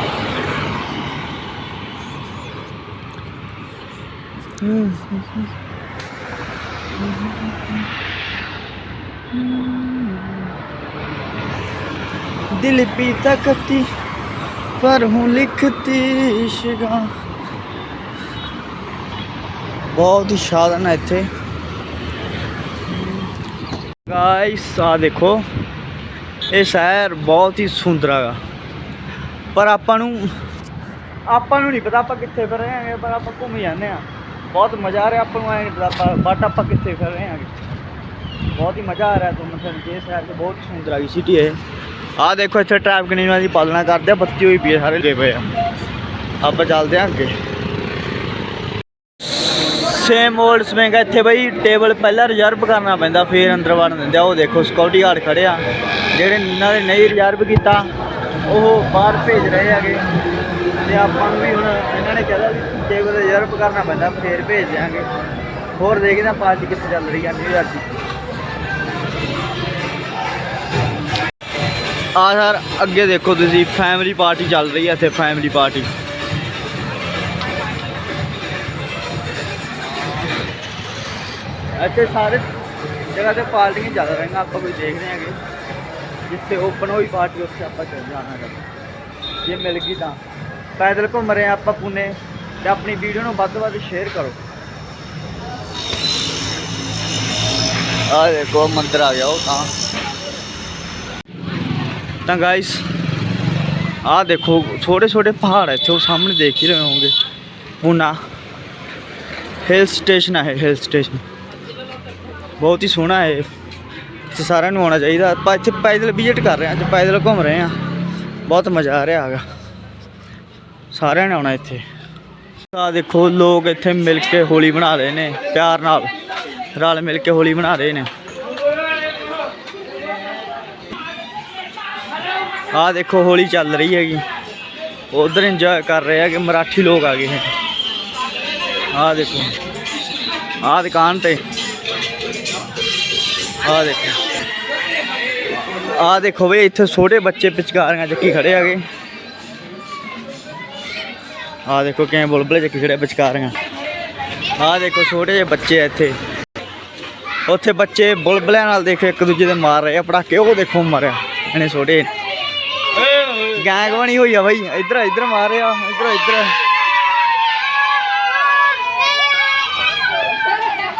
दिल पीता कती पर हूँ लिखती इश्का ਬਹੁਤ ਹੀ ਸ਼ਾਨਦਾਰ ਹੈ ਇੱਥੇ ਗਾਇਸ ਆ ਦੇਖੋ ਇਹ ਸ਼ਹਿਰ ਬਹੁਤ ਹੀ ਸੁੰਦਰ ਹੈਗਾ ਪਰ ਆਪਾਂ ਨੂੰ ਆਪਾਂ ਨੂੰ ਨਹੀਂ ਪਤਾ ਆਪਾਂ ਕਿੱਥੇ ਫਿਰ ਰਹੇ ਹਾਂਗੇ ਪਰ ਆਪਾਂ ਘੁੰਮ ਜਾਂਦੇ ਆ ਬਹੁਤ ਮਜ਼ਾ ਆ ਰਿਹਾ ਆਪਾਂ ਨੂੰ ਐ ਨਹੀਂ ਪਤਾ ਆਪਾਂ ਬਟ ਆਪਾਂ ਕਿੱਥੇ ਫਿਰ ਰਹੇ ਹਾਂਗੇ ਬਹੁਤ ਹੀ ਮਜ਼ਾ ਆ ਰਿਹਾ ਤੁਹਾਨੂੰ ਫਿਰ ਇਹ ਸ਼ਹਿਰ ਤੇ ਬਹੁਤ ਸੁੰਦਰ ਹੈਗੀ ਸਿਟੀ ਹੈ ਆ ਦੇਖੋ ਇੱਥੇ ਟ੍ਰੈਫਿਕ ਨਿਯਮਾਂ ਦੀ ਪਾਲਣਾ ਕਰਦੇ ਆ, ਬੱਤੀ ਹੋਈ ਪਈ ਹੈ ਸਾਰੇ ਲੈ ਪਏ ਆ। ਆਪਾਂ ਚੱਲਦੇ ਆ ਅੱਗੇ। ਸੇਮ ਓਲਡ ਸਮੇਂਗਾ ਇੱਥੇ ਬਈ ਟੇਬਲ ਪਹਿਲਾਂ ਰਿਜ਼ਰਵ ਕਰਨਾ ਪੈਂਦਾ, ਫੇਰ ਅੰਦਰ ਵੜਨ ਦਿੰਦੇ ਆ। ਉਹ ਦੇਖੋ ਸਿਕਿਉਰਿਟੀ ਗਾਰਡ ਖੜੇ ਆ। ਜਿਹੜੇ ਇਹਨਾਂ ਨੇ ਨਹੀਂ ਰਿਜ਼ਰਵ ਕੀਤਾ, ਉਹ ਬਾਹਰ ਭੇਜ ਰਹੇ ਹੈਗੇ। ਤੇ ਆਪਾਂ ਨੂੰ ਵੀ ਹੁਣ ਇਹਨਾਂ ਨੇ ਕਿਹਾ ਵੀ ਟੇਬਲ ਰਿਜ਼ਰਵ ਕਰਨਾ ਪੈਂਦਾ, ਫੇਰ ਭੇਜ ਦਿਆਂਗੇ। ਹੋਰ ਦੇਖਦੇ ਆ ਪਾਰਟੀ ਕਿੱਥੇ ਚੱਲ ਰਹੀ ਆ ਨਿਊ ਦੀ। ਆ ਸਰ, ਅੱਗੇ ਦੇਖੋ ਤੁਸੀਂ ਫੈਮਿਲੀ ਪਾਰਟੀ ਚੱਲ ਰਹੀ ਹੈ ਇੱਥੇ ਫੈਮਿਲੀ ਪਾਰਟੀ ਇੱਥੇ ਸਾਰੇ ਜਗ੍ਹਾ ਤੇ ਪਾਰਟੀਆਂ ਚੱਲ ਰਹੀਆਂ, ਆਪਾਂ ਕੋਈ ਦੇਖਦੇ ਆਂਗੇ ਜਿੱਥੇ ਓਪਨ ਹੋਈ ਪਾਰਟੀ ਉੱਥੇ ਆਪਾਂ ਚੱਲ ਜਾਣਾ ਹੈ ਜੇ ਮਿਲ ਗਈ ਤਾਂ। ਪੈਦਲ ਘੁੰਮ ਰਹੇ ਆ ਆਪਾਂ ਪੁਨੇ ਤੇ ਆਪਣੀ ਵੀਡੀਓ ਨੂੰ ਵੱਧ ਤੋਂ ਵੱਧ ਸ਼ੇਅਰ ਕਰੋ। ਆ ਦੇਖੋ, ਮੰਦਰ ਆ ਗਿਆ ਉਹ ਤਾਂ। ਤਾਂ ਗਾਇਸ ਆ ਦੇਖੋ, ਛੋਟੇ ਛੋਟੇ ਪਹਾੜ ਇੱਥੇ ਉਹ ਸਾਹਮਣੇ ਦੇਖ ਹੀ ਰਹੇ ਹੋਗੇ ਪੂਨਾ ਹਿਲ ਸਟੇਸ਼ਨ ਹੈ ਹਿਲ ਸਟੇਸ਼ਨ ਬਹੁਤ ਹੀ ਸੋਹਣਾ ਹੈ ਇੱਥੇ ਸਾਰਿਆਂ ਨੂੰ ਆਉਣਾ ਚਾਹੀਦਾ। ਆਪਾਂ ਇੱਥੇ ਪੈਦਲ ਵਿਜ਼ਿਟ ਕਰ ਰਹੇ ਹਾਂ ਅੱਜ ਪੈਦਲ ਘੁੰਮ ਰਹੇ ਹਾਂ। ਬਹੁਤ ਮਜ਼ਾ ਆ ਰਿਹਾ ਹੈਗਾ। ਸਾਰਿਆਂ ਨੇ ਆਉਣਾ ਇੱਥੇ। ਆ ਦੇਖੋ, ਲੋਕ ਇੱਥੇ ਮਿਲ ਕੇ ਹੋਲੀ ਬਣਾ ਰਹੇ ਨੇ, ਪਿਆਰ ਨਾਲ। ਰਲ ਮਿਲ ਕੇ ਹੋਲੀ ਬਣਾ ਰਹੇ ਨੇ। ਆਹ ਦੇਖੋ ਹੋਲੀ ਚੱਲ ਰਹੀ ਹੈਗੀ। ਉਧਰ ਇੰਜੋਏ ਕਰ ਰਹੇ ਹੈਗੇ ਮਰਾਠੀ ਲੋਕ ਆ ਗਏ ਹੈ ਆ ਦੇਖੋ। ਆਹ ਦੁਕਾਨ ਤੇ। ਆਹ ਦੇਖੋ। ਆਹ ਦੇਖੋ ਬਈ, ਇੱਥੇ ਛੋਟੇ ਬੱਚੇ ਪਿਚਕਾਰੀਆਂ ਚੱਕੀ ਖੜੇ ਹੈਗੇ। ਆਹ ਦੇਖੋ ਕਿਵੇਂ ਬੁਲਬਲੇ ਚੱਕੀ ਖੜੇ ਪਿਚਕਾਰੀਆਂ। ਆਹ ਦੇਖੋ ਛੋਟੇ ਜਿਹੇ ਬੱਚੇ ਆ ਇੱਥੇ। ਉੱਥੇ ਬੱਚੇ ਬੁਲਬਲਿਆਂ ਨਾਲ ਦੇਖੋ ਇੱਕ ਦੂਜੇ ਦੇ ਮਾਰ ਰਹੇ ਆ ਪੜਾਕੇ ਉਹ ਦੇਖੋ ਮਾਰਿਆ। ਇਹਨੇ ਛੋਟੇ। ਗੈਂਗ ਬਣੀ ਹੋਈ ਆ ਬਾਈ ਇੱਧਰ ਇੱਧਰ ਮਾਰ ਰਿਹਾ ਇੱਧਰ ਇੱਧਰ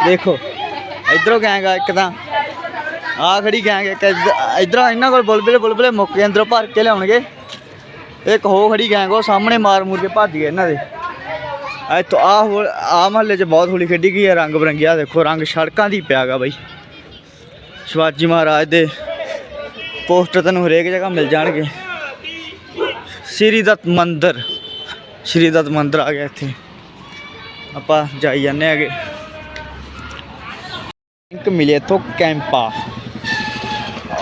ਦੇਖੋ ਇੱਧਰੋਂ ਗੈਂਗ ਆ ਇੱਕ ਤਾਂ ਆ ਖੜੀ ਗੈਂਗ ਇੱਕ ਇੱਧ- ਇੱਧਰੋਂ ਇਹਨਾਂ ਕੋਲ ਬੁਲਬੁਲੇ ਬੁਲਬੁਲੇ ਮੁੱਕ ਗਏ ਅੰਦਰੋਂ ਭਰ ਕੇ ਲਿਆਉਣਗੇ ਇੱਕ ਹੋ ਖੜੀ ਗੈਂਗ ਉਹ ਸਾਹਮਣੇ ਮਾਰ ਮੂਰ ਕੇ ਭੱਜ ਗਏ ਇਹਨਾਂ ਦੇ ਇੱਥੋਂ ਆ ਹੋ ਆ ਮਹੱਲੇ 'ਚ ਬਹੁਤ ਹੋਲੀ ਖੇਡੀ ਗਈ ਹੈ ਰੰਗ ਬਰੰਗੀ ਆ ਦੇਖੋ ਰੰਗ ਸੜਕਾਂ ਦੀ ਪਿਆਗਾ ਬਾਈ ਸ਼ਿਵਾਜੀ ਮਹਾਰਾਜ ਦੇ ਪੋਸਟਰ ਤੈਨੂੰ ਹਰੇਕ ਜਗ੍ਹਾ ਮਿਲ ਜਾਣਗੇ ਸ਼੍ਰੀ ਦੱਤ ਮੰਦਰ, ਸ਼੍ਰੀ ਦੱਤ ਮੰਦਰ ਆ ਗਿਆ ਇੱਥੇ। ਆਪਾਂ ਜਾਈ ਜਾਂਦੇ ਹੈਗੇ। ਇੱਕ ਮਿਲੇ ਇੱਥੋਂ ਕੈਂਪਾ।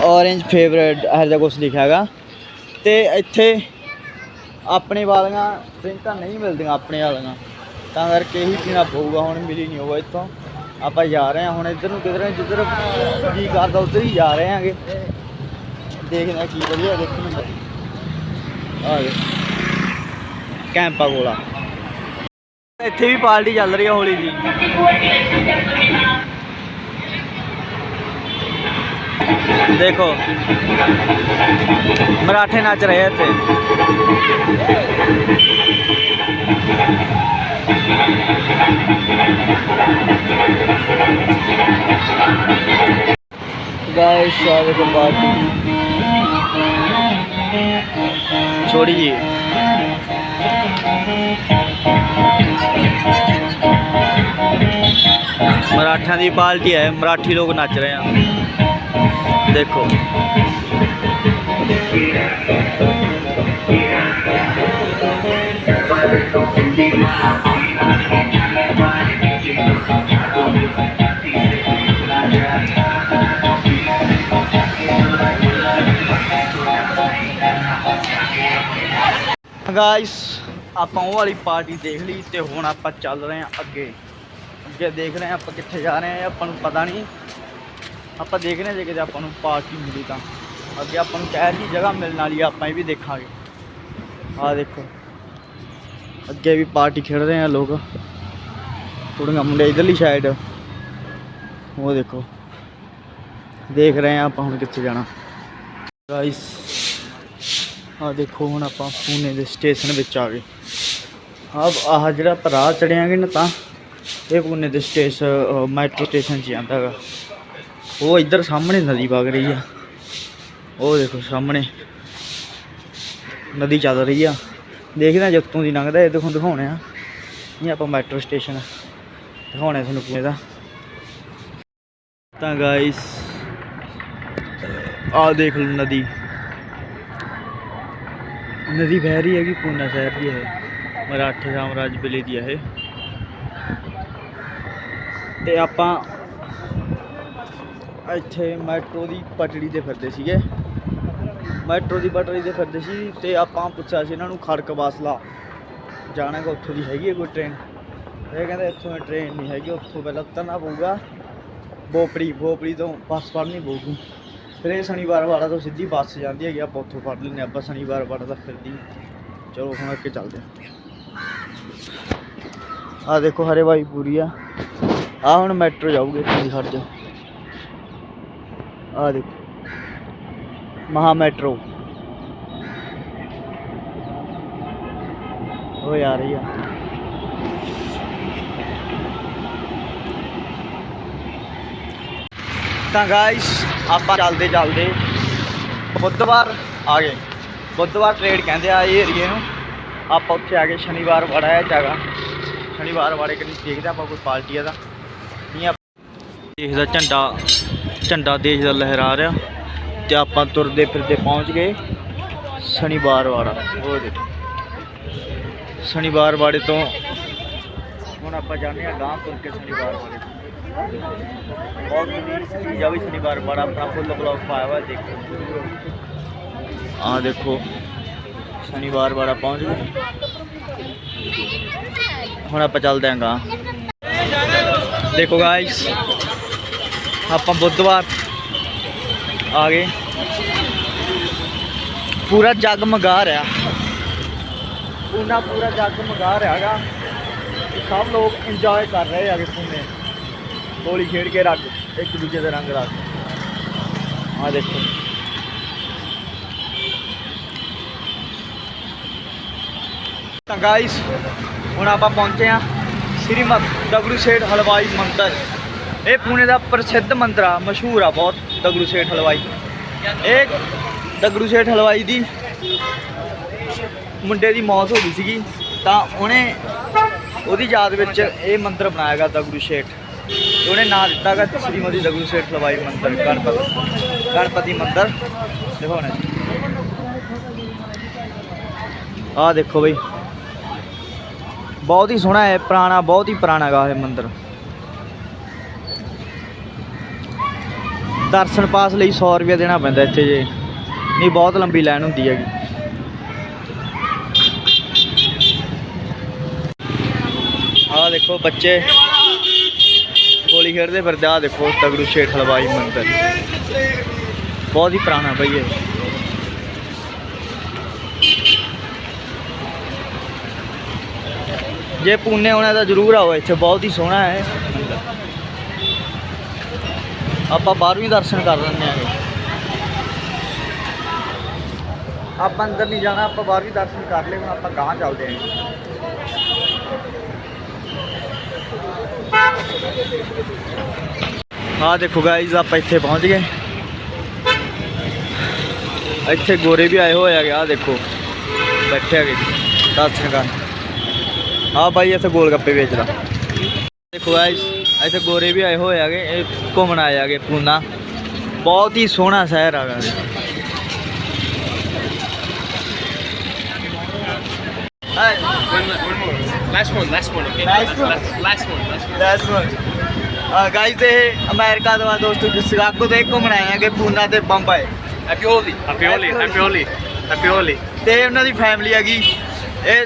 ਔਰੇਂਜ ਫੇਵਰੇਟ ਇਹੋ ਜਿਹਾ ਕੁਛ ਲਿਖਿਆ ਹੈਗਾ। ਤੇ ਇੱਥੇ ਆਪਣੇ ਵਾਲੀਆਂ ਡਰਿੰਕਾਂ ਨਹੀਂ ਮਿਲਦੀਆਂ, ਆਪਣੇ ਵਾਲੀਆਂ। ਤਾਂ ਕਰਕੇ ਇਹੀ ਪੀਣਾ ਪਊਗਾ, ਹੁਣ ਮਿਲੀ ਨਹੀਂ ਹੋਗਾ ਇੱਥੋਂ। ਆਪਾਂ ਜਾ ਰਹੇ ਹਾਂ ਹੁਣ ਇੱਧਰ ਨੂੰ, ਕਿਧਰ ਜਿੱਧਰ ਜੀ ਕਰਦਾ, ਉੱਧਰ ਹੀ ਜਾ ਰਹੇ ਹਾਂਗੇ। ਦੇਖਦੇ ਹਾਂ ਕੀ ਵਧੀਆ ਦੇਖਣ ਨੂੰ ਕੈਂਪਾ ਕੋਲਾ ਇੱਥੇ ਵੀ ਪਾਰਟੀ ਚੱਲ ਰਹੀ ਹੈ ਹੋਲੀ ਦੀ ਦੇਖੋ ਮਰਾਠੇ ਨੱਚ ਰਹੇ ਇੱਥੇ गाइस स्वागत है पार्टी છોડીએ ਮਰਾਠਿਆਂ ਦੀ ਪਾਰਟੀ ਹੈ ਮਰਾਠੀ ਲੋਕ ਨੱਚ ਰਹੇ ਆ। ਦੇਖੋ। ਗਾਇਸ ਆਪਾਂ ਉਹ ਵਾਲੀ ਪਾਰਟੀ ਦੇਖ ਲਈ ਤੇ ਹੁਣ ਆਪਾਂ ਚੱਲ ਰਹੇ ਹਾਂ ਅੱਗੇ। ਅੱਗੇ ਦੇਖ ਰਹੇ ਹਾਂ ਆਪਾਂ ਕਿੱਥੇ ਜਾ ਰਹੇ ਹਾਂ, ਆਪਾਂ ਨੂੰ ਪਤਾ ਨਹੀਂ। ਆਪਾਂ ਦੇਖ ਰਹੇ ਹਾਂ ਜੇ ਕਿਤੇ ਆਪਾਂ ਨੂੰ ਪਾਰਟੀ ਮਿਲੀ ਤਾਂ। ਅੱਗੇ ਆਪਾਂ ਨੂੰ ਕਹਿ ਦੀ ਜਗ੍ਹਾ ਮਿਲਣ ਵਾਲੀ ਆ, ਆਪਾਂ ਇਹ ਵੀ ਦੇਖਾਂਗੇ। ਆਹ ਦੇਖੋ। ਅੱਗੇ ਵੀ ਪਾਰਟੀ ਖੇਡ ਰਹੇ ਆ ਲੋਕ। ਕੁੜੀਆਂ ਮੁੰਡੇ ਇਧਰਲੀ ਸਾਈਡ ਉਹ ਦੇਖੋ। ਦੇਖ ਰਹੇ ਆ ਆਪਾਂ ਹੁਣ ਕਿੱਥੇ ਜਾਣਾ। ਗਾਇਸ ਆ ਦੇਖੋ ਹੁਣ ਆਪਾਂ ਪੂਨੇ ਦੇ ਸਟੇਸ਼ਨ ਵਿੱਚ ਆ ਗਏ। ਆ ਆਹ ਜਿਹੜਾ ਆਪਾਂ ਰਾਹ ਚੜਿਆਂਗੇ ਨਾ ਤਾਂ, ਇਹ ਪੂਨੇ ਦੇ ਸਟੇਸ਼ਨ ਮੈਟਰੋ ਸਟੇਸ਼ਨ 'ਚ ਜਾਂਦਾ ਹੈਗਾ ਉਹ ਇੱਧਰ ਸਾਹਮਣੇ ਨਦੀ ਵਗ ਰਹੀ ਆ। ਉਹ ਦੇਖੋ ਸਾਹਮਣੇ। ਨਦੀ ਚੱਲ ਰਹੀ ਆ। ਦੇਖਦੇ ਆ ਜੱਤੋਂ ਦੀ ਲੰਘਦਾ, ਇਹ ਦੇਖੋ ਦਿਖਾਉਣੇ ਆ। ਇਹ ਆਪਾਂ ਮੈਟਰੋ ਸਟੇਸ਼ਨ ਦਿਖਾਉਣੇ ਤੁਹਾਨੂੰ ਪੂਨੇ ਦਾ। ਤਾਂ ਗਾਇਸ ਆ ਦੇਖ ਲਓ ਨਦੀ। ਨਦੀ ਵਹਿ ਰਹੀ ਹੈਗੀ, ਪੂਨਾ ਸ਼ਹਿਰ ਦੀ ਇਹ, ਮਰਾਠੇ ਸਾਮਰਾਜ ਵੇਲੇ ਦੀ ਹੈ ਇਹ। ਤੇ ਆਪਾਂ ਇੱਥੇ ਮੈਟਰੋ ਦੀ ਪਟੜੀ ਤੇ ਫਿਰਦੇ ਸੀਗੇ। ਮੈਟਰੋ ਦੀ ਪਟੜੀ ਤੇ ਫਿਰਦੇ ਸੀ ਤੇ ਆਪਾਂ ਪੁੱਛਿਆ ਸੀ ਇਹਨਾਂ ਨੂੰ, ਖੜਕ ਵਾਸਲਾ ਜਾਣਾ ਕਿ ਉੱਥੋਂ ਦੀ ਹੈਗੀ ਹੈ ਕੋਈ ਟ੍ਰੇਨ ਇਹ ਕਹਿੰਦੇ ਇੱਥੋਂ ਟ੍ਰੇਨ ਨਹੀਂ ਹੈਗੀ, ਉੱਥੋਂ ਪਹਿਲਾਂ ਉਤਰਨਾ ਪਊਗਾ। ਬੋਪੜੀ ਬੋਪੜੀ ਤੋਂ ਬੱਸ ਫੜਨੀ ਪਊਗੀ। ਫਿਰ ਇਹ ਸ਼ਨੀਵਾਰ ਵਾੜਾ ਤੋਂ ਸਿੱਧੀ ਬੱਸ ਜਾਂਦੀ ਹੈਗੀ, ਆਪਾਂ ਉੱਥੋਂ ਫੜ ਲੈਂਦੇ ਆਪਾਂ ਸ਼ਨੀਵਾਰ ਵਾੜਾ ਤਾਂ ਫਿਰਦੀ ਚਲੋ, ਹੁਣ ਅੱਗੇ ਚੱਲਦੇ ਆ ਦੇਖੋ ਹਰੇ ਬਾਈ ਪੂਰੀ ਆ। ਆ ਹੁਣ ਮੈਟਰੋ ਜਾਊਗੇ ਤੁਸੀਂ ਖੜ ਜਾ ਆ ਦੇਖੋ। ਮਹਾ ਮੈਟਰੋ। ਉਹ ਆ। ਰਹੀ ਤਾਂ ਗਾਇਸ ਆਪਾਂ ਚੱਲਦੇ ਚੱਲਦੇ ਬੁੱਧਵਾਰ ਆ ਗਏ। ਬੁੱਧਵਾਰ ਟ੍ਰੇਡ ਕਹਿੰਦੇ ਆ ਇਹ ਏਰੀਏ ਨੂੰ। ਆਪਾਂ ਉੱਥੇ ਆ ਗਏ, ਸ਼ਨੀਵਾਰ ਬੜਾ ਹੈ ਜਗ੍ਹਾ। ਸ਼ਨੀਵਾਰ ਵਾਲੇ ਕਦੀ ਦੇਖਦੇ ਆਪਾਂ ਕੋਈ ਪਾਰਟੀ ਆ ਦਾ ਨਹੀਂ ਆਪਾਂ ਦੇਸ਼ ਦਾ ਝੰਡਾ ਝੰਡਾ ਦੇਸ਼ ਦਾ ਲਹਿਰਾ ਰਿਹਾ। ਤੇ ਆਪਾਂ ਤੁਰਦੇ ਫਿਰਦੇ ਪਹੁੰਚ ਗਏ ਸ਼ਨੀਵਾਰ ਵਾੜਾ। ਉਹ ਦੇਖੋ। ਸ਼ਨੀਵਾਰ ਵਾੜੇ ਤੋਂ ਹੁਣ ਆਪਾਂ ਜਾਂਦੇ ਆ ਗਾਂ ਤੁਰ ਕੇ ਸ਼ਨੀਵਾਰ ਵਾੜੇ ਬਹੁਤ ਵਧੀਆ ਚੀਜ਼ ਆ ਵੀ ਸ਼ਨੀਵਾਰ ਬੜਾ ਆਪਣਾ ਫੁੱਲ ਬਲੌਗ ਪਾਇਆ ਹੋਇਆ ਦੇਖੋ ਆ ਦੇਖੋ ਸ਼ਨੀਵਾਰ ਵਾੜਾ ਪਹੁੰਚ ਗਏ ਹੁਣ ਆਪਾਂ ਚੱਲਦੇ ਆਂ ਗਾਂ ਦੇਖੋ ਗਾਇਸ ਆਪਾਂ ਬੁੱਧਵਾਰ ਆ ਗਏ ਪੂਰਾ ਜਗਮਗਾ ਰਿਹਾ ਪੂਨਾ ਪੂਰਾ ਜਗਮਗਾ ਰਿਹਾ ਹੈਗਾ ਸਭ ਲੋਕ ਇੰਜੋਏ ਕਰ ਰਹੇ ਹੈਗੇ ਪੂਨੇ ਹੋਲੀ ਖੇਡ ਕੇ ਰੱਖ, ਇੱਕ ਦੂਜੇ ਦੇ ਰੰਗ ਰੱਖ। ਆ ਦੇਖੋ। ਤਾਂ ਗਾਇਸ ਹੁਣ ਆਪਾਂ ਪਹੁੰਚੇ ਆ ਸ੍ਰੀਮਦ ਦਗੜੂ ਸੇਠ ਹਲਵਾਈ ਮੰਦਰ। ਇਹ ਪੂਨੇ ਦਾ ਪ੍ਰਸਿੱਧ ਮੰਦਰ ਆ, ਮਸ਼ਹੂਰ ਆ ਬਹੁਤ ਦਗੜੂ ਸੇਠ ਹਲਵਾਈ। ਇਹ ਦਗੜੂ ਸੇਠ ਹਲਵਾਈ ਦੀ ਮੁੰਡੇ ਦੀ ਮੌਤ ਹੋ ਗਈ ਸੀਗੀ, ਤਾਂ ਉਹਨੇ ਉਹਦੀ ਯਾਦ ਵਿੱਚ ਇਹ ਮੰਦਰ ਬਣਾਇਆ ਗਿਆ ਦਗੜੂ ਸੇਠ। ਤੇ ਉਹਨੇ ਨਾਂ ਦਿੱਤਾ ਗਾ ਸ੍ਰੀਮਤੀ ਦਗੜੂ ਸੇਠ ਹਲਵਾਈ ਮੰਦਰ, ਗਣਪਤੀ ਗਣਪਤੀ ਮੰਦਰ। ਦਿਖਾਉਣਾ ਜੀ ਆਹ ਦੇਖੋ ਬਈ। ਬਹੁਤ ਹੀ ਸੋਹਣਾ ਹੈ, ਪੁਰਾਣਾ, ਬਹੁਤ ਹੀ ਪੁਰਾਣਾ ਗਾ ਇਹ ਮੰਦਿਰ। ਦਰਸ਼ਨ ਪਾਸ ਲਈ 100 ਰੁਪਏ ਦੇਣਾ ਪੈਂਦਾ ਇੱਥੇ ਜੇ। ਨਹੀਂ, ਬਹੁਤ ਲੰਬੀ ਲਾਈਨ ਹੁੰਦੀ ਹੈਗੀ। ਆ ਦੇਖੋ ਬੱਚੇ। ਗੋਲੀ ਖੇਡਦੇ ਫਿਰਦੇ ਆਹ ਦੇਖੋ ਤਗੜੂ ਸ਼ੇਠ ਹਲਵਾਈ ਮੰਦਿਰ। ਬਹੁਤ ਹੀ ਪੁਰਾਣਾ ਬਈ ਇਹ। ਜੇ ਪੂਨੇ ਆਉਣਾ ਤਾਂ ਜ਼ਰੂਰ ਆਓ ਇੱਥੇ, ਬਹੁਤ ਹੀ ਸੋਹਣਾ ਹੈ ਮੰਦਿਰ। ਆਪਾਂ ਬਾਹਰੋਂ ਹੀ ਦਰਸ਼ਨ ਕਰ ਲੈਂਦੇ ਆਂਗੇ ਆਪਾਂ ਅੰਦਰ ਨਹੀਂ ਜਾਣਾ, ਆਪਾਂ ਬਾਹਰੋਂ ਹੀ ਦਰਸ਼ਨ ਕਰ ਲਏ, ਹੁਣ ਆਪਾਂ ਗਾਂਹ ਚੱਲਦੇ ਆਂ ਹਾਂ ਦੇਖੋ ਗਾਈਜ਼ ਆਪਾਂ ਇੱਥੇ ਪਹੁੰਚ ਗਏ ਇੱਥੇ ਗੋਰੇ ਵੀ ਆਏ ਹੋਏ ਹੈਗੇ ਆ ਦੇਖੋ ਬੈਠੇ ਹੈਗੇ ਜੀ ਦਰਸ਼ਨ ਕਰਨ ਹਾਂ ਬਾਈ ਇੱਥੇ ਗੋਲ ਗੱਪੇ ਵੇਚਦਾ ਦੇਖੋ ਗਾਈਜ਼ ਇੱਥੇ ਗੋਰੇ ਵੀ ਆਏ ਹੋਏ ਹੈਗੇ ਇਹ ਘੁੰਮਣ ਆਏ ਹੈਗੇ ਪੂਨਾ ਬਹੁਤ ਹੀ ਸੋਹਣਾ ਸ਼ਹਿਰ ਹੈਗਾ ਇਹ। Hi last one last one Last one? Last one last what guys ਇਹ ਅਮਰੀਕਾ ਤੋਂ ਆ ਦੋਸਤੋ ਸ਼ਿਕਾਗੋ ਤੋਂ ਘੁੰਮਣ ਆਏ ਹੈਗੇ ਪੂਨਾ ਤੇ Bombay happy Holi happy Holi happy Holi happy Holi ਤੇ ਉਹਨਾਂ ਦੀ ਫੈਮਿਲੀ ਹੈਗੀ। ਇਹ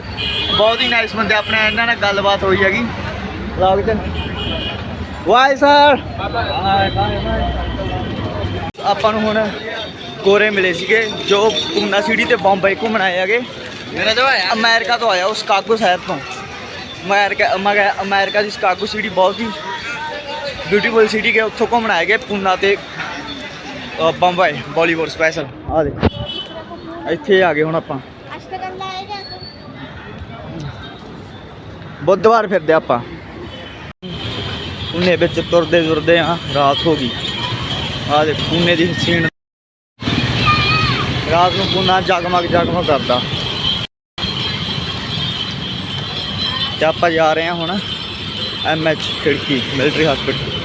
ਬਹੁਤ ਹੀ ਨਾਈਸ ਬੰਦੇ ਆਪਣੇ ਇਹਨਾਂ ਨਾਲ ਗੱਲਬਾਤ ਹੋਈ ਹੈਗੀ। ਵਲੌਗ ਚ ਵਾਈ ਸਰ ਆਪਾਂ ਨੂੰ ਹੁਣ ਗੋਰੇ ਮਿਲੇ ਸੀਗੇ ਜੋ ਪੂਨਾ ਸਿਟੀ ਤੇ ਬੰਬਈ ਘੁੰਮਣ ਆਏ ਹੈਗੇ। ਮੇਰਾ ਜੋ ਆਇਆ। ਅਮਰੀਕਾ ਤੋਂ ਆਇਆ ਉਹ ਸ਼ਿਕਾਗੋ ਸ਼ਹਿਰ ਤੋਂ। ਅਮਰੀਕਾ ਅਮਰੀਕਾ ਦੀ ਸ਼ਿਕਾਗੋ ਸਿਟੀ ਬਹੁਤ ਹੀ ਬਿਊਟੀਫੁਲ ਸਿਟੀ ਹੈ ਉੱਥੋਂ ਘੁੰਮਣ ਆਏ ਗਏ ਪੂਨਾ ਤੇ ਬੰਬਈ ਬਾਲੀਵੁੱਡ ਸਪੈਸ਼ਲ ਆ ਦੇ ਇੱਥੇ ਆ ਗਏ ਹੁਣ ਆਪਾਂ। ਬੁੱਧਵਾਰ ਫਿਰਦੇ ਆਪਾਂ। ਉਹਨੇ ਵਿੱਚ ਤੁਰਦੇ ਤੁਰਦੇ ਆ, ਰਾਤ ਹੋ ਗਈ। ਆ ਦੇ ਪੂਨੇ ਦੀ ਸੀਨ ਰਾਤ ਨੂੰ ਪੂਨਾ ਜਗਮਗ ਜਗਮਗ ਕਰਦਾ। ਤੇ ਆਪਾਂ ਜਾ ਰਹੇ ਹਾਂ ਹੁਣ ਐਮਐਚ ਖਿੜਕੀ ਮਿਲਟਰੀ ਹਸਪੀਟਲ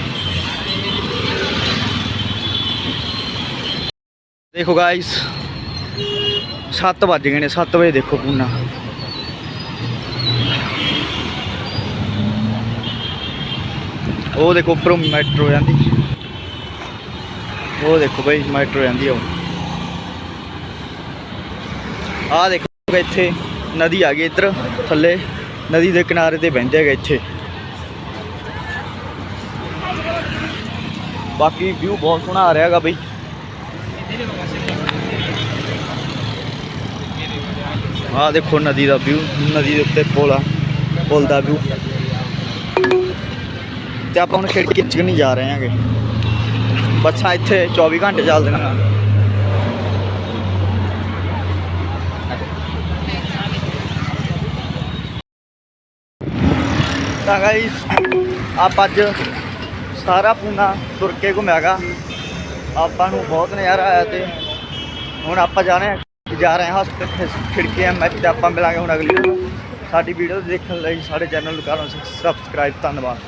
ਦੇਖੋ ਗਾਇਸ 7 ਵੱਜ ਗਏ ਨੇ 7 ਵਜੇ ਦੇਖੋ ਪੁਨਾ। ਉਹ ਦੇਖੋ ਉੱਪਰੋਂ ਮੈਟਰੋ ਜਾਂਦੀ। ਉਹ ਦੇਖੋ ਬਈ, ਮੈਟਰੋ ਜਾਂਦੀ ਆ ਉਹ। ਆਹ ਦੇਖੋ ਇੱਥੇ ਨਦੀ ਆ ਗਈ ਇੱਧਰ, ਥੱਲੇ। ਨਦੀ ਦੇ ਕਿਨਾਰੇ ਤੇ ਬਹਿੰਦੇ ਹੈਗੇ ਇੱਥੇ। ਬਾਕੀ ਵਿਊ ਬਹੁਤ ਸੋਹਣਾ ਆ ਰਿਹਾ ਹੈਗਾ ਬਈ। ਆਹ ਦੇਖੋ ਨਦੀ ਦਾ ਵਿਊ ਨਦੀ ਦੇ ਉੱਤੇ ਪੁਲ ਆ, ਪੁਲ ਦਾ ਵਿਊ ਤੇ ਆਪਾਂ ਹੁਣ ਖਿੜਕੀ ਚ ਨਹੀਂ ਜਾ ਰਹੇ ਹਾਂਗੇ। ਬੱਸਾਂ ਇੱਥੇ 24 ਘੰਟੇ ਚੱਲਦੀਆਂ। ਤਾਂ ਗਾਇਸ ਆਪ ਅੱਜ ਸਾਰਾ ਪੂਨਾ ਤੁਰ ਕੇ ਘੁੰਮਿਆਗਾ ਆਪਾਂ ਨੂੰ ਬਹੁਤ ਨਜ਼ਾਰਾ ਆਇਆ ਤੇ ਹੁਣ ਆਪਾਂ ਜਾ ਰਹੇ ਹਾਂ, ਜਾ ਰਹੇ ਹਾਂ ਹਸਪਤਾਲ ਖਿੜਕੀਆਂ ਮੈਚ ਤੇ ਆਪਾਂ ਮਿਲਾਂਗੇ ਹੁਣ ਅਗਲੀ ਸਾਡੀ ਵੀਡੀਓ ਦੇਖਣ ਲਈ ਸਾਡੇ ਚੈਨਲ ਨੂੰ ਕਰੋ ਸਬਸਕ੍ਰਾਈਬ ਧੰਨਵਾਦ।